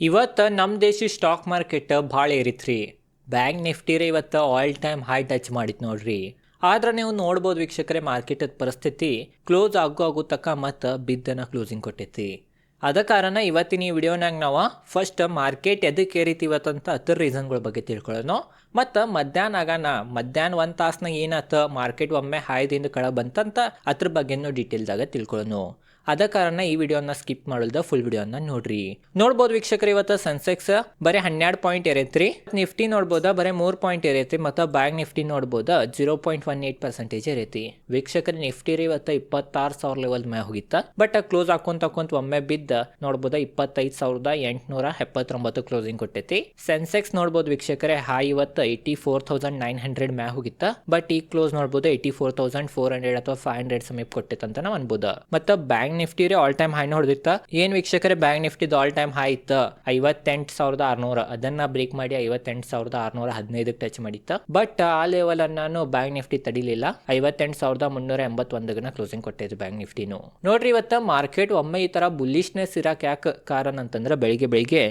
ಇವತ್ತು ನಮ್ಮ ದೇಶ ಸ್ಟಾಕ್ ಮಾರ್ಕೆಟ್ ಭಾಳ ಏರಿತ್ರಿ. ಬ್ಯಾಂಕ್ ನಿಫ್ಟಿ ರೀ ಇವತ್ತು ಆಲ್ ಟೈಮ್ ಹೈ ಟಚ್ ಮಾಡಿತ್ತು ನೋಡ್ರಿ. ಆದ್ರೆ ನೀವು ನೋಡ್ಬೋದು ವೀಕ್ಷಕರೇ ಮಾರ್ಕೆಟದ ಪರಿಸ್ಥಿತಿ ಕ್ಲೋಸ್ ಆಗೋ ಆಗೋ ತಕ್ಕ ಮತ್ತು ಬಿದ್ದನ ಕ್ಲೋಸಿಂಗ್ ಕೊಟ್ಟೈತಿ. ಅದ ಕಾರಣ ಇವತ್ತಿನ ಈ ವಿಡಿಯೋನಾಗ ನಾವು ಫಸ್ಟ್ ಮಾರ್ಕೆಟ್ ಎದಕ್ಕೆ ಏರಿತಿ ಇವತ್ತಂತ ಅದ್ರ ರೀಸನ್ಗಳ ಬಗ್ಗೆ ತಿಳ್ಕೊಳ್ಳೋಣ ಮತ್ತು ಮಧ್ಯಾಹ್ನ ಆಗಾನ ಮಧ್ಯಾಹ್ನ ಒಂದು ತಾಸ್ನಾಗ ಏನಾತ ಮಾರ್ಕೆಟ್ ಒಮ್ಮೆ ಹಾಯ್ದಿಂದ ಕಳ ಬಂತಂತ ಅದ್ರ ಬಗ್ಗೆನೂ ಡೀಟೇಲ್ದಾಗ ತಿಳ್ಕೊಳ್ಳೋನು ಅದ ಕಾರಣ ಈ ವಿಡಿಯೋನ ಸ್ಕಿಪ್ ಮಾಡಲ್ದ ಫುಲ್ ವಿಡಿಯೋನ ನೋಡ್ರಿ. ನೋಡ್ಬೋದು ವೀಕ್ಷಕರು ಇವತ್ತು ಸೆನ್ಸೆಕ್ಸ್ ಬರೀ ಹನ್ನೆರಡು ಪಾಯಿಂಟ್ ಇರೈತ್ರಿ ನಿಫ್ಟಿ ನೋಡ್ಬೋದ, ಬರೀ ಮೂರ್ ಪಾಯಿಂಟ್ ಏರೈತಿ ಮತ್ತು bank Nifty ನೋಡ್ಬೋದಾ zero point one eight percentage ಇರೈತಿ ವೀಕ್ಷಕರು ನಿಫ್ಟಿ ರೀ ಇವತ್ತು ಇಪ್ಪತ್ತಾರು ಸಾವಿರ ಲೆವೆಲ್ ಮ್ಯಾಗ ಹೋಗಿತ್ತ. ಬಟ್ ಕ್ಲೋಸ್ ಹಾಕೊಂತ ಹಾಕೊಂತ ಒಮ್ಮೆ ಬಿದ್ದ ನೋಡ್ಬೋದ ಇಪ್ಪತ್ತೈದು ಸಾವಿರದ ಎಂಟುನೂರ ಎಪ್ಪತ್ತೊಂಬತ್ತು ಕ್ಲೋಸಿಂಗ್ ಕೊಟ್ಟೈತಿ. ಸೆನ್ಸೆಕ್ಸ್ ನೋಡ್ಬೋದು ವೀಕ್ಷಕರೇ, ಹೈ ಇವತ್ತು eighty four thousand nine hundred ಮ್ಯಾ ಹೋಗಿತ್ತ. ಬಟ್ ಈ ಕ್ಲೋಸ್ ನೋಡ್ಬೋದು eighty four thousand four hundred ಅಥವಾ ಫೈವ್ ಹಂಡ್ರೆಡ್ ಸಮೀಪ ಕೊಟ್ಟಿತ್ತು ಅಂತ ನಾವು ಅನ್ಬೋದು. ಮತ್ತು ಬ್ಯಾಂಕ್ ನಿಫ್ಟಿ ರೀ ಆಲ್ ಟೈಮ್ ಹೈನ ಹೊಡೆದಿತ್ತ ಏನ್ ವೀಕ್ಷಕರೇ ಬ್ಯಾಂಕ್ ನಿಫ್ಟಿದು ಆಲ್ ಟೈಮ್ ಹೈ ಇತ್ತ? ಐವತ್ತೆಂಟು ಸಾವಿರದ ಆರ್ನೂರ. ಅದನ್ನ ಬ್ರೇಕ್ ಮಾಡಿ ಐವತ್ತೆಂಟು ಸಾವಿರದ ಆರ್ನೂರ ಹದಿನೈದಕ್ಕೆ ಟಚ್ ಮಾಡಿತ್ತ. ಬಟ್ ಆ ಲೆವೆಲ್ ನಾನು ಬ್ಯಾಂಕ್ ನಿಫ್ಟಿ ತಡಿಲಿಲ್ಲ. ಐವತ್ತೆಂಟು ಸಾವಿರದ ಮುನ್ನೂರ ಎಂಬತ್ತೊಂದಗನ ಕ್ಲೋಸಿಂಗ್ ಕೊಟ್ಟಿದ್ರು ಬ್ಯಾಂಕ್ ನಿಫ್ಟಿನು ನೋಡ್ರಿ ಇವತ್ತ ಮಾರ್ಕೆಟ್ ಒಮ್ಮೆ ಈ ತರ ಬುಲ್ಲಿಶ್ನೆಸ್ ಇರಕ್ ಯಾಕೆ ಕಾರಣ ಅಂತಂದ್ರೆ ಬೆಳಿಗ್ಗೆ ಬೆಳಿಗ್ಗೆ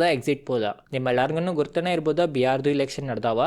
ದ ಎಕ್ಸಿಟ್ ಪೋದ. ನಿಮ್ಮೆಲ್ಲರಿಗೂ ಗುರ್ತನೇ ಇರ್ಬೋದ. ಬಿಹಾರ್ದು ಇಲೆಕ್ಷನ್ ನಡೆದಾವ.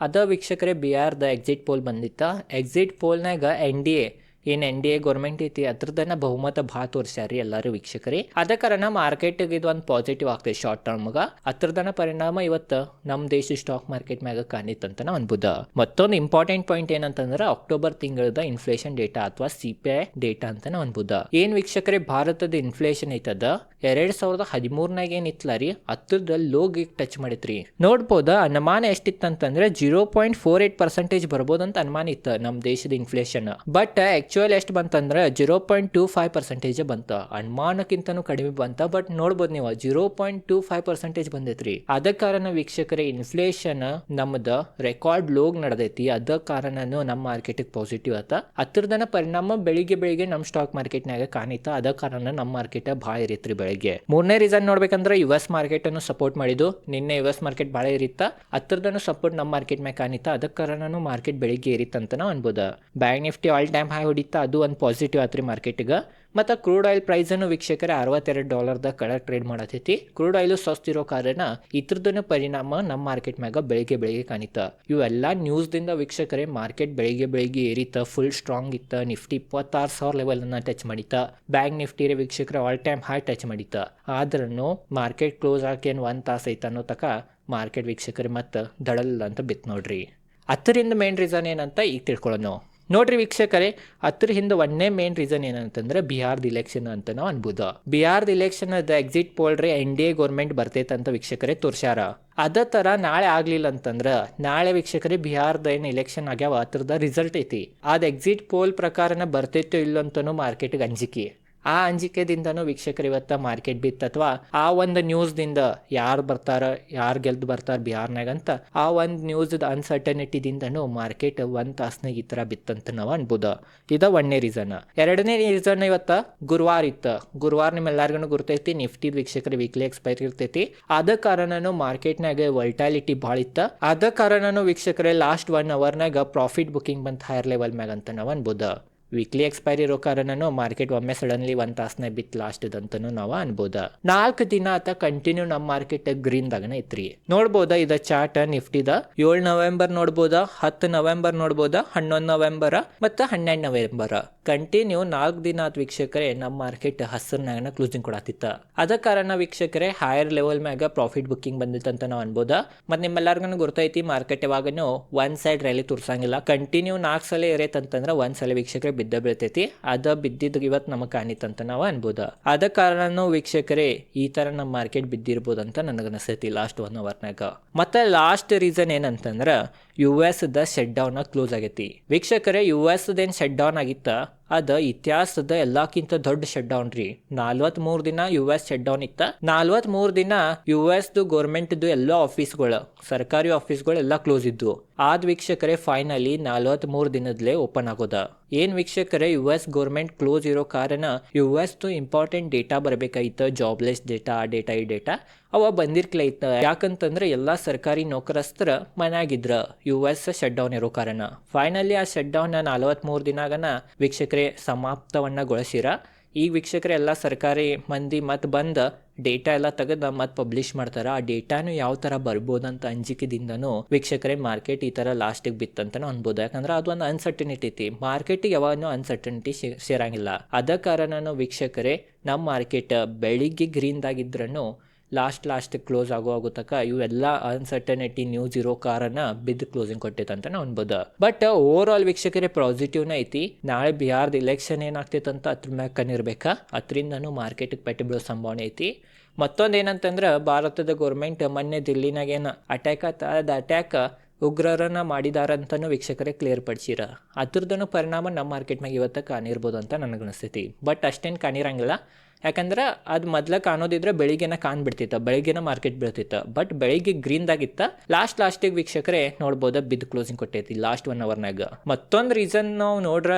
ಅದ ವೀಕ್ಷಕರೇ ಬಿಹಾರ್ದ ಎಕ್ಸಿಟ್ ಪೋಲ್ ಬಂದಿತ್ತ. ಎಕ್ಸಿಟ್ ಪೋಲ್ನಾಗ ಎನ್ ಡಿ ಎ ಏನು ಎನ್ ಡಿ ಎ ಗೌರ್ಮೆಂಟ್ ಐತಿ ಅದ್ರದನ್ನ ಬಹುಮತ ಭಾಳ ತೋರಿಸ್ಯಾರಿ ಎಲ್ಲರೂ ವೀಕ್ಷಕರಿ. ಅದ ಕಾರಣ ಮಾರ್ಕೆಟ್ಗೆ ಇದು ಒಂದು ಪಾಸಿಟಿವ್ ಆಗ್ತದೆ ಶಾರ್ಟ್ ಟರ್ಮ್ಗೆ ಅದ್ರದನ್ನ ಪರಿಣಾಮ ಇವತ್ತು ನಮ್ಮ ದೇಶ ಸ್ಟಾಕ್ ಮಾರ್ಕೆಟ್ ಮ್ಯಾಗ ಕಾಣಿತ್ತಂತ ನಾವು ಅನ್ಬೋದ. ಮತ್ತೊಂದು ಇಂಪಾರ್ಟೆಂಟ್ ಪಾಯಿಂಟ್ ಏನಂತಂದ್ರೆ ಅಕ್ಟೋಬರ್ ತಿಂಗಳದ ಇನ್ಫ್ಲೇಷನ್ ಡೇಟಾ ಅಥವಾ ಸಿ ಪಿ ಐ ಡೇಟಾ ಅಂತ ನಾವು ಅನ್ಬೋದು. ಏನ್ ವೀಕ್ಷಕರೇ, ಭಾರತದ ಇನ್ಫ್ಲೇಷನ್ ಐತದ? ಎರಡ್ ಸಾವಿರದ ಹದಿಮೂರ್ನಾಗ ಏನ್ ಇತ್ಲ ರೀ ಹತ್ತದ ಲೋಗಿ ಟಚ್ ಮಾಡಿತ್ರಿ. ನೋಡ್ಬೋದ, ಅನುಮಾನ ಎಷ್ಟಿತ್ತಂತಂದ್ರೆ zero point four eight percentage ಅಂತ ಅನುಮಾನ ಇತ್ತು ನಮ್ಮ ದೇಶದ ಇನ್ಫ್ಲೇಷನ್ ಬಟ್ ಆಕ್ಚುಯಲ್ ಎಷ್ಟು ಬಂತಂದ್ರೆ zero point two five percentage ಬಂತು. ಅನುಮಾನಕ್ಕಿಂತನೂ ಕಡಿಮೆ ಬಂತ ಬಟ್ ನೋಡ್ಬೋದು ನೀವು zero point two five percentage ಬಂದೈತ್ರಿ. ಅದ ಕಾರಣ ವೀಕ್ಷಕರೇ ಇನ್ಫ್ಲೇಷನ್ ನಮ್ದು ರೆಕಾರ್ಡ್ ಲೋಗ್ ನಡೆದೈತಿ. ಅದ ಕಾರಣನು ನಮ್ಮ ಮಾರ್ಕೆಟಿಗೆ ಪಾಸಿಟಿವ್ ಆತ. ಹತ್ತಿರದನ ಪರಿಣಾಮ ಬೆಳಿಗ್ಗೆ ಬೆಳಿಗ್ಗೆ ನಮ್ಮ ಸ್ಟಾಕ್ ಮಾರ್ಕೆಟ್ನಾಗ ಕಾಣಿತ. ಅದ ಕಾರಣ ನಮ್ಮ ಮಾರ್ಕೆಟ್ ಭಾಳ ಇರಿತ್ರಿ ಬೆಳಿಗ್ಗೆ. ಮೂರನೇ ರೀಸನ್ ನೋಡ್ಬೇಕಂದ್ರೆ ಯು ಎಸ್ ಮಾರ್ಕೆಟ್ ಅನ್ನು ಸಪೋರ್ಟ್ ಮಾಡಿದ್ದು. ನಿನ್ನೆ ಯು ಎಸ್ ಮಾರ್ಕೆಟ್ ಭಾಳ ಇರಿತ್ತ ಹತ್ತಿರದನು ಸಪೋರ್ಟ್ ನಮ್ಮ ಮಾರ್ಕೆಟ್ ಮ್ಯಾಗ ಕಾಣಿತ. ಅದ ಕಾರಣನೂ ಮಾರ್ಕೆಟ್ ಬೆಳಿಗ್ಗೆ ಇರಿತ್ತಂತ ಅನ್ಬೋದ. Bank Nifty all time high ಹೊಡಿತಾ ಅದು ಒಂದು ಪಾಸಿಟಿವ್ ಆತ್ರಿ ಮಾರ್ಕೆಟಿಗೆ ಮತ್ತು ಕ್ರೂಡ್ ಆಯಿಲ್ ಪ್ರೈಸನ್ನು ವೀಕ್ಷಕರೇ ಅರವತ್ತೆರಡು ಡಾಲರ್ದಾಗ ಕಡೆ ಟ್ರೇಡ್ ಮಾಡತೈತಿ. ಕ್ರೂಡ್ ಆಯಿಲು ಸಸ್ತಿರೋ ಕಾರಣ ಇದ್ರದನ್ನ ಪರಿಣಾಮ ನಮ್ಮ ಮಾರ್ಕೆಟ್ ಮ್ಯಾಗ ಬೆಳಿಗ್ಗೆ ಬೆಳಿಗ್ಗೆ ಕಾಣಿತ. ಇವೆಲ್ಲ ನ್ಯೂಸ್ದಿಂದ ವೀಕ್ಷಕರೇ ಮಾರ್ಕೆಟ್ ಬೆಳಿಗ್ಗೆ ಬೆಳಿಗ್ಗೆ ಏರಿತ ಫುಲ್ ಸ್ಟ್ರಾಂಗ್ ಇತ್ತ, ನಿಫ್ಟಿ ಇಪ್ಪತ್ತಾರು ಸಾವಿರ ಲೆವೆಲನ್ನು ಟಚ್ ಮಾಡಿತ. ಬ್ಯಾಂಕ್ ನಿಫ್ಟಿ ವೀಕ್ಷಕರ ಆಲ್ ಟೈಮ್ ಹೈ ಟಚ್ ಮಾಡಿತ. ಆದ್ರೂ ಮಾರ್ಕೆಟ್ ಕ್ಲೋಸ್ ಆಕೇನು ಒಂದು ತಾಸು ಐತೆ ಅನ್ನೋ ತಕ ಮಾರ್ಕೆಟ್ ವೀಕ್ಷಕರೇ ಮತ್ತು ದಡಲ್ ಅಂತ ಬಿತ್ತು ನೋಡ್ರಿ. ಹತ್ತರಿಂದ ಮೇನ್ ರೀಸನ್ ಏನಂತ ಈಗ ತಿಳ್ಕೊಳ್ಳೋಣ ನೋಡ್ರಿ ವೀಕ್ಷಕರೇ ಅದ್ರ ಹಿಂದೆ ಒಂದೇ ಮೇನ್ ರೀಸನ್ ಏನಂತಂದ್ರೆ ಬಿಹಾರ್ದ ಇಲೆಕ್ಷನ್ ಅಂತ ನಾವು ಅನ್ಬೋದು. ಬಿಹಾರ್ದ ಇಲೆಕ್ಷನ್ ಅದ ಎಕ್ಸಿಟ್ ಪೋಲ್ ರೀ ಎನ್ ಡಿ ಎ ಗೌರ್ಮೆಂಟ್ ಬರ್ತೈತೆ ಅಂತ ವೀಕ್ಷಕರೇ ತೋರ್ಸ್ಯಾರ. ಅದ ಥರ ನಾಳೆ ಆಗ್ಲಿಲ್ಲ ಅಂತಂದ್ರೆ, ನಾಳೆ ವೀಕ್ಷಕರೇ ಬಿಹಾರ್ದ ಏನು ಇಲೆಕ್ಷನ್ ಆಗ್ಯಾವ ಅದ್ರದ ರಿಸಲ್ಟ್ ಐತಿ. ಅದ ಎಕ್ಸಿಟ್ ಪೋಲ್ ಪ್ರಕಾರನ ಬರ್ತೈತೋ ಇಲ್ಲ ಅಂತನೂ ಮಾರ್ಕೆಟ್ಗೆ ಅಂಜಿಕೆ. ಆ ಅಂಜಿಕೆದಿಂದನೂ ವೀಕ್ಷಕರು ಇವತ್ತು ಮಾರ್ಕೆಟ್ ಬಿತ್ತು ಅಥವಾ ಆ ಒಂದು ನ್ಯೂಸ್ದಿಂದ ಯಾರು ಬರ್ತಾರ, ಯಾರು ಗೆಲ್ದು ಬರ್ತಾರ ಬಿಹಾರ್ನಾಗ ಅಂತ ಆ ಒಂದು ನ್ಯೂಸ್ ಅನ್ಸರ್ಟನಿಟಿದಿಂದನೂ ಮಾರ್ಕೆಟ್ ಒಂದು ತಾಸ್ನಾಗ ಈ ಥರ ಬಿತ್ತಂತ ನಾವು ಅನ್ಬೋದ. ಇದ ಒಂದನೇ ರೀಸನ್ ಎರಡನೇ ರೀಸನ್ ಇವತ್ತು ಗುರುವಾರ ಇತ್ತು. ಗುರುವಾರ ನಿಮ್ಮೆಲ್ಲರಿಗೂ ಗುರ್ತೈತಿ, ನಿಫ್ಟಿ ವೀಕ್ಷಕರ ವೀಕ್ಲಿ ಎಕ್ಸ್ಪೈರ್ ಇರ್ತೈತಿ. ಅದ ಕಾರಣನು ಮಾರ್ಕೆಟ್ನಾಗ ವಲ್ಟಾಲಿಟಿ ಭಾಳ ಇತ್ತು. ಅದ ಕಾರಣನು ವೀಕ್ಷಕರೇ ಲಾಸ್ಟ್ ಒನ್ ಅವರ್ನಾಗ ಪ್ರಾಫಿಟ್ ಬುಕಿಂಗ್ ಬಂತ ಹೈಯರ್ ಲೆವೆಲ್ ಮ್ಯಾಗ ಅಂತ ನಾವು ಅನ್ಬೋದ. ವೀಕ್ಲಿ ಎಕ್ಸ್ಪೈರಿ ಇರೋ ಕಾರಣನು ಮಾರ್ಕೆಟ್ ಒಮ್ಮೆ ಸಡನ್ಲಿ ಒಂದ್ ತಾಸನೇ ಬಿತ್ ಲಾಸ್ಟ್ ಅಂತನೂ ನಾವು ಅನ್ಬೋದ. ನಾಲ್ಕು ದಿನ ಆತ ಕಂಟಿನ್ಯೂ ನಮ್ಮ ಮಾರ್ಕೆಟ್ ಗ್ರೀನ್ ದಾಗನ ಇತ್ರೀ. ನೋಡ್ಬೋದ ಇದ ಚಾರ್ಟ್ ನಿಫ್ಟಿದ? ಏಳು ನವೆಂಬರ್ ನೋಡ್ಬೋದ, ಹತ್ತು ನವೆಂಬರ್ ನೋಡ್ಬೋದ, ಹನ್ನೊಂದು ನವೆಂಬರ್ ಮತ್ತು ಹನ್ನೆರಡು ನವೆಂಬರ್. ಕಂಟಿನ್ಯೂ ನಾಲ್ಕು ದಿನ ಆತ ವೀಕ್ಷಕರೇ ನಮ್ಮ ಮಾರ್ಕೆಟ್ ಹಸಿರ್ನಾಗನ ಕ್ಲೋಸಿಂಗ್ ಕೊಡತ್ತಿತ್ತ ಅದ ಕಾರಣ ವೀಕ್ಷಕರೇ ಹೈಯರ್ ಲೆವೆಲ್ ಮ್ಯಾಗ ಪ್ರಾಫಿಟ್ ಬುಕ್ಕಿಂಗ್ ಬಂದಿತ್ತಂತ ನಾವು ಅನ್ಬೋದ. ಮತ್ತು ನಿಮ್ಮೆಲ್ಲರಿಗೂ ಗೊತ್ತೈತಿ ಮಾರ್ಕೆಟ್ ಯಾವಾಗನು ಒನ್ ಸೈಡ್ ರ್ಯಾಲಿ ತೋರ್ಸಂಗಿಲ್ಲ. ಕಂಟಿನ್ಯೂ ನಾಲ್ಕು ಸಲ ಇರೈತಂತಂದ್ರೆ ಒಂದ್ ಸಲ ವೀಕ್ಷಕರೇ ಬಿದ್ದ ಬೀಳ್ತೈತಿ ಅದ ಬಿದ್ದಿದ್ದು ಇವತ್ತು ನಮಗೆ ಕಾಣಿತಂತ ನಾವು ಅನ್ಬೋದು. ಅದ ಕಾರಣನೂ ವೀಕ್ಷಕರೇ, ಈ ತರ ನಮ್ಮ ಮಾರ್ಕೆಟ್ ಬಿದ್ದಿರ್ಬೋದು ಅಂತ ನನಗೆ ಅನಿಸ್ತೈತಿ ಲಾಸ್ಟ್ ಒನ್ ಅವರ್ನಾಗ. ಮತ್ತೆ ಲಾಸ್ಟ್ ರೀಸನ್ ಏನಂತಂದ್ರೆ ಯು ಎಸ್ ದ ಶೆಟ್ ಡೌನ್ ಕ್ಲೋಸ್ ಆಗೈತಿ. ವೀಕ್ಷಕರೇ ಯು ಎಸ್ ದೇನ್ ಶೆಟ್ ಡೌನ್ ಆಗಿತ್ತ, ಅದ ಇತಿಹಾಸದ ಎಲ್ಲಕ್ಕಿಂತ ದೊಡ್ಡ ಶಟ್ ಡೌನ್ ರೀ. ನಲ್ವತ್ ಮೂರ್ ದಿನ ಯು ಎಸ್ ಶಟ್ ಡೌನ್ ಇತ್ತ. ನಲ್ವತ್ ಮೂರ್ ದಿನ ಯು ಎಸ್ ದು ಗೌರ್ಮೆಂಟ್ ಎಲ್ಲ ಆಫೀಸ್ಗಳು ಸರ್ಕಾರಿ ಆಫೀಸ್ಗಳು ಎಲ್ಲ ಕ್ಲೋಸ್ ಇದ್ವು. ಆದ್ ವೀಕ್ಷಕರೇ ಫೈನಲಿ ನಲ್ವತ್ ಮೂರ್ ದಿನದಲ್ಲೇ ಓಪನ್ ಆಗೋದ. ಏನ್ ವೀಕ್ಷಕರೇ ಯು ಎಸ್ ಗೋರ್ಮೆಂಟ್ ಕ್ಲೋಸ್ ಇರೋ ಕಾರಣ ಯು ಎಸ್ ದು ಇಂಪಾರ್ಟೆಂಟ್ ಡೇಟಾ ಬರಬೇಕಾಯ್ತು ಜಾಬ್ಲೆಸ್ ಡೇಟಾ ಆ ಡೇಟಾ ಈ ಡೇಟಾ ಅವ ಬಂದಿರ್ಕ್ಲೈತ ಯಾಕಂತಂದ್ರೆ ಎಲ್ಲಾ ಸರ್ಕಾರಿ ನೌಕರಸ್ತರ ಮನ್ಯಾಗಿದ್ರ ಯು ಎಸ್ ಶಟ್ ಡೌನ್ ಇರೋ ಕಾರಣ. ಫೈನಲಿ ಆ ಶಟ್ ಡೌನ್ ನಲವತ್ಮೂರು ದಿನಾಗನ ವೀಕ್ಷಕರೇ ಸಮಾಪ್ತವನ್ನಗೊಳಿಸಿರ? ಈಗ ವೀಕ್ಷಕರೇ ಎಲ್ಲ ಸರ್ಕಾರಿ ಮಂದಿ ಮತ್ತು ಬಂದು ಡೇಟಾ ಎಲ್ಲ ತೆಗೆದ ಮತ್ತೆ ಪಬ್ಲಿಷ್ ಮಾಡ್ತಾರೆ? ಆ ಡೇಟಾನು ಯಾವ ಥರ ಬರ್ಬೋದಂತ ಅಂಜಿಕೆದಿಂದನೂ ವೀಕ್ಷಕರೇ ಮಾರ್ಕೆಟ್ ಈ ಥರ ಲಾಸ್ಟಿಗೆ ಬಿತ್ತಂತನೂ ಅನ್ಬೋದು. ಯಾಕಂದ್ರೆ ಅದು ಒಂದು ಅನ್ಸರ್ಟನಿಟಿ ಐತಿ. ಮಾರ್ಕೆಟಿಗೆ ಯಾವಾಗೂ ಅನ್ಸರ್ಟನಿಟಿ ಸೇರಂಗಿಲ್ಲ ಅದ ಕಾರಣನೂ ವೀಕ್ಷಕರೇ ನಮ್ಮ ಮಾರ್ಕೆಟ್ ಬೆಳಿಗ್ಗೆ ಗ್ರೀನ್ದಾಗಿದ್ರೂ ಲಾಸ್ಟ್ ಲಾಸ್ಟ್ ಕ್ಲೋಸ್ ಆಗೋ ಆಗೋ ತನಕ ಇವೆಲ್ಲ ಅನ್ಸರ್ಟನಿಟಿ ನ್ಯೂಸ್ ಇರೋ ಕಾರಣ ಬಿದ್ದು ಕ್ಲೋಸಿಂಗ್ ಕೊಟ್ಟೈತೆ ಅಂತ ನಾವು ಅನ್ಬೋದು. ಬಟ್ ಓವರ್ ಆಲ್ ವೀಕ್ಷಕರೇ ಪಾಸಿಟಿವ್ನ ಐತಿ. ನಾಳೆ ಬಿಹಾರ್ದ ಏನಾಗ್ತೈತೆ ಅಂತ ಅದ್ರ ಮ್ಯಾಗ ಕಣ್ಣಿರ್ಬೇಕಾ. ಅದರಿಂದನೂ ಮಾರ್ಕೆಟಿಗೆ ಪೆಟ್ಟು ಬಿಡೋ ಸಂಭಾವನೆ ಐತಿ. ಮತ್ತೊಂದು ಏನಂತಂದ್ರೆ ಭಾರತದ ಗೌರ್ಮೆಂಟ್ ಮೊನ್ನೆ ದಿಲ್ಲಿನಾಗ ಏನು ಅಟ್ಯಾಕ್ ಆತ ಅಟ್ಯಾಕ್ ಉಗ್ರರನ್ನ ಮಾಡಿದಾರಂತನೂ ವೀಕ್ಷಕರೇ ಕ್ಲಿಯರ್ ಪಡಿಸಿರ. ಅದ್ರದ್ದು ಪರಿಣಾಮ ನಮ್ಮ ಮಾರ್ಕೆಟ್ ಮ್ಯಾಗ ಇವತ್ತು ಕಾಣಿರ್ಬೋದು ಅಂತ ನನಗೆ ಅನಿಸ್ತೈತಿ. ಬಟ್ ಅಷ್ಟೇನು ಕಾಣಿರಂಗಿಲ್ಲ ಯಾಕಂದ್ರೆ ಅದು ಮೊದ್ಲು ಕಾಣೋದಿದ್ರೆ ಬೆಳಿಗ್ಗೆನ ಕಾಣ್ಬಿಡ್ತಿತ್ತು, ಬೆಳಿಗ್ಗೆನ ಮಾರ್ಕೆಟ್ ಬೀಳ್ತಿತ್ತು. ಬಟ್ ಬೆಳಿಗ್ಗೆ ಗ್ರೀನ್ದಾಗಿತ್ತ ಲಾಸ್ಟ್ ಲಾಸ್ಟಿಗೆ ವೀಕ್ಷಕರೇ ನೋಡ್ಬೋದು ಬಿದ್ದು ಕ್ಲೋಸಿಂಗ್ ಕೊಟ್ಟೈತಿ ಲಾಸ್ಟ್ ಒನ್ ಅವರ್ನಾಗ ಮತ್ತೊಂದು ರೀಸನ್ ನಾವು ನೋಡ್ರ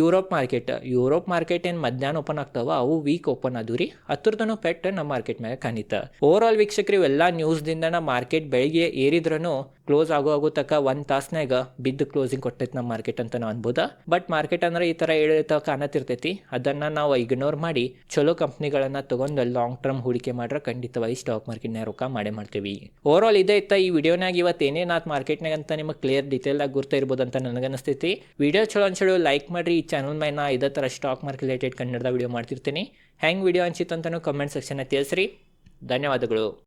ಯುರೋಪ್ ಮಾರ್ಕೆಟ್ ಯುರೋಪ್ ಮಾರ್ಕೆಟ್ ಏನು ಮಧ್ಯಾಹ್ನ ಓಪನ್ ಆಗ್ತಾವ ಅವು ವೀಕ್ ಓಪನ್ ಅದು ರೀ. ಹತ್ರದನು ಪೆಟ್ ನಮ್ಮ ಮಾರ್ಕೆಟ್ ಮ್ಯಾಗ ಕಾಣಿತ. ಓವರ್ ಆಲ್ ವೀಕ್ಷಕರು, ಇವೆಲ್ಲ ನ್ಯೂಸ್ದಿಂದ ನಮ್ಮ ಮಾರ್ಕೆಟ್ ಬೆಳಿಗ್ಗೆ ಏರಿದ್ರೂ ಕ್ಲೋಸ್ ಆಗೋ ಆಗೋ ತಕ ಒಂದು ತಾಸ್ನಾಗ ಬಿದ್ದು ಕ್ಲೋಸಿಂಗ್ ಕೊಟ್ಟೈತಿ ನಮ್ಮ ಮಾರ್ಕೆಟ್ ಅಂತ ನಾವು ಅನ್ಬೋದ. ಬಟ್ ಮಾರ್ಕೆಟ್ ಅಂದ್ರೆ ಈ ಥರ ಏಳಿತ ಕಾಣತಿರ್ತೈತಿ. ಅದನ್ನು ನಾವು ಇಗ್ನೋರ್ ಮಾಡಿ ಚಲೋ ಕಂಪ್ನಿಗಳನ್ನು ತಗೊಂಡು ಲಾಂಗ್ ಟರ್ಮ್ ಹೂಡಿಕೆ ಮಾಡ್ರೆ ಖಂಡಿತವಾಗಿ ಸ್ಟಾಕ್ ಮಾರ್ಕೆಟ್ನಾಗ ರೊಕ್ಕ ಮಾಡೇ ಮಾಡ್ತೀವಿ. ಓವರ್ ಆಲ್ ಇದೇ ಇತ್ತ ಈ ವಿಡಿಯೋನಾಗ ಇವತ್ತು ಮಾರ್ಕೆಟ್ ಮಾರ್ಕೆಟ್ನಾಗ ಅಂತ ನಿಮಗೆ ಕ್ಲಿಯರ್ ಡೀಟೇಲ್ ಆಗಿ ಗುರ್ತಾ ಇರ್ಬೋದು ಅಂತ ನನಗನ್ನಿಸ್ತೈತಿ. ವಿಡಿಯೋ ಚಲೋ ಅನ್ಸೋ ಲೈಕ್ ಮಾಡಿರಿ ಚಾನಲ್ ಮೇಲೆ ನಾ ಇದೇ ಥರ ಸ್ಟಾಕ್ ಮಾರ್ಕೆಟ್ ರಿಲೇಟೆಡ್ ಕನ್ನಡದ ವಿಡಿಯೋ ಮಾಡ್ತಿರ್ತೀನಿ. ಹೆಂಗೆ ವಿಡಿಯೋ ಅನಿಸಿತ್ತು ಅಂತಲೂ ಕಮೆಂಟ್ ಸೆಕ್ಷನ್ ತಿಳಿಸ್ರಿ. ಧನ್ಯವಾದಗಳು.